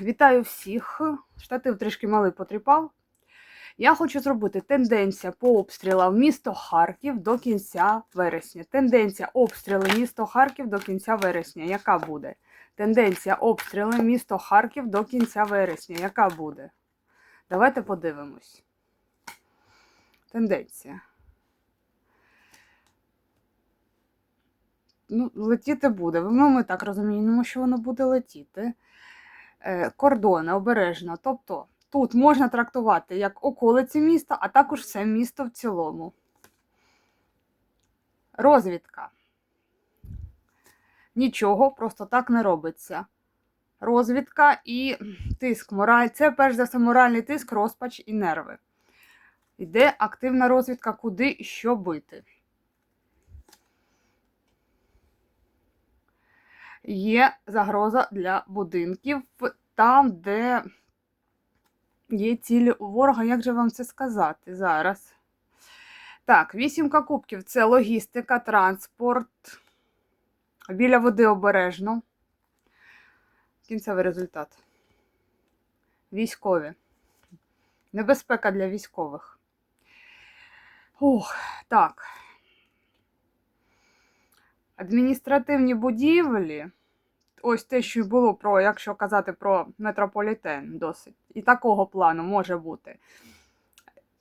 Вітаю всіх. Штатив трішки малий потріпав. Я хочу зробити тенденція по обстрілам місто Харків до кінця вересня. Тенденція обстріли місто Харків до кінця вересня. Яка буде? Тенденція обстріли місто Харків до кінця вересня. Яка буде? Давайте подивимось. Тенденція. Ну, летіти буде. Ну, ми так розуміємо, що воно буде летіти. Е, кордони обережно. Тобто тут можна трактувати як околиці міста, а також все місто в цілому. Розвідка. Нічого просто так не робиться. Розвідка і тиск. Мораль. Це перш за все моральний тиск, розпач і нерви. Йде активна розвідка, куди і що бити. Є загроза для будинків там, де є цілі у ворога. Як же вам це сказати зараз? Так, вісімка кубків це логістика, транспорт. Біля води обережно. Кінцевий результат. Військові. Небезпека для військових. Ух, так. Адміністративні будівлі. Ось те, що й було про, якщо казати про метрополітен, досить. І такого плану може бути.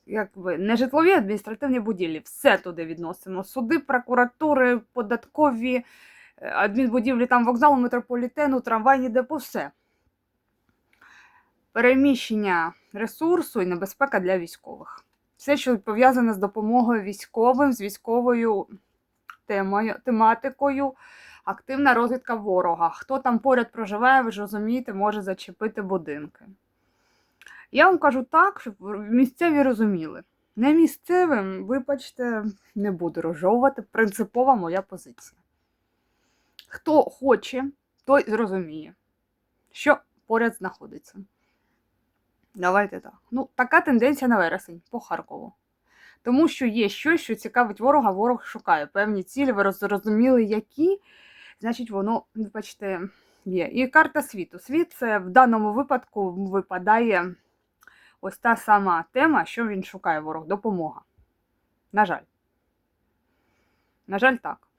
Якби не житлові адміністративні будівлі, все туди відносимо. Суди, прокуратури, податкові, е, адмінбудівлі там вокзалу, метрополітену, трамвайні депо, все. Переміщення ресурсу і небезпека для військових. Все, що пов'язане з допомогою військовим, з військовою темою, тематикою, активна розвідка ворога. Хто там поряд проживає, ви ж розумієте, може зачепити будинки. Я вам кажу так, щоб місцеві розуміли. Не місцевим, вибачте, не буду розжовувати. Принципова моя позиція. Хто хоче, той зрозуміє, що поряд знаходиться. Давайте так. Ну, така тенденція на вересень по Харкову. Тому що є щось, що цікавить ворога, ворог шукає певні цілі, ви роз- розуміли, які, значить, воно, ну, бачите, є. І карта світу. Світ це в даному випадку випадає ось та сама тема, що він шукає ворог допомога. На жаль. На жаль, так.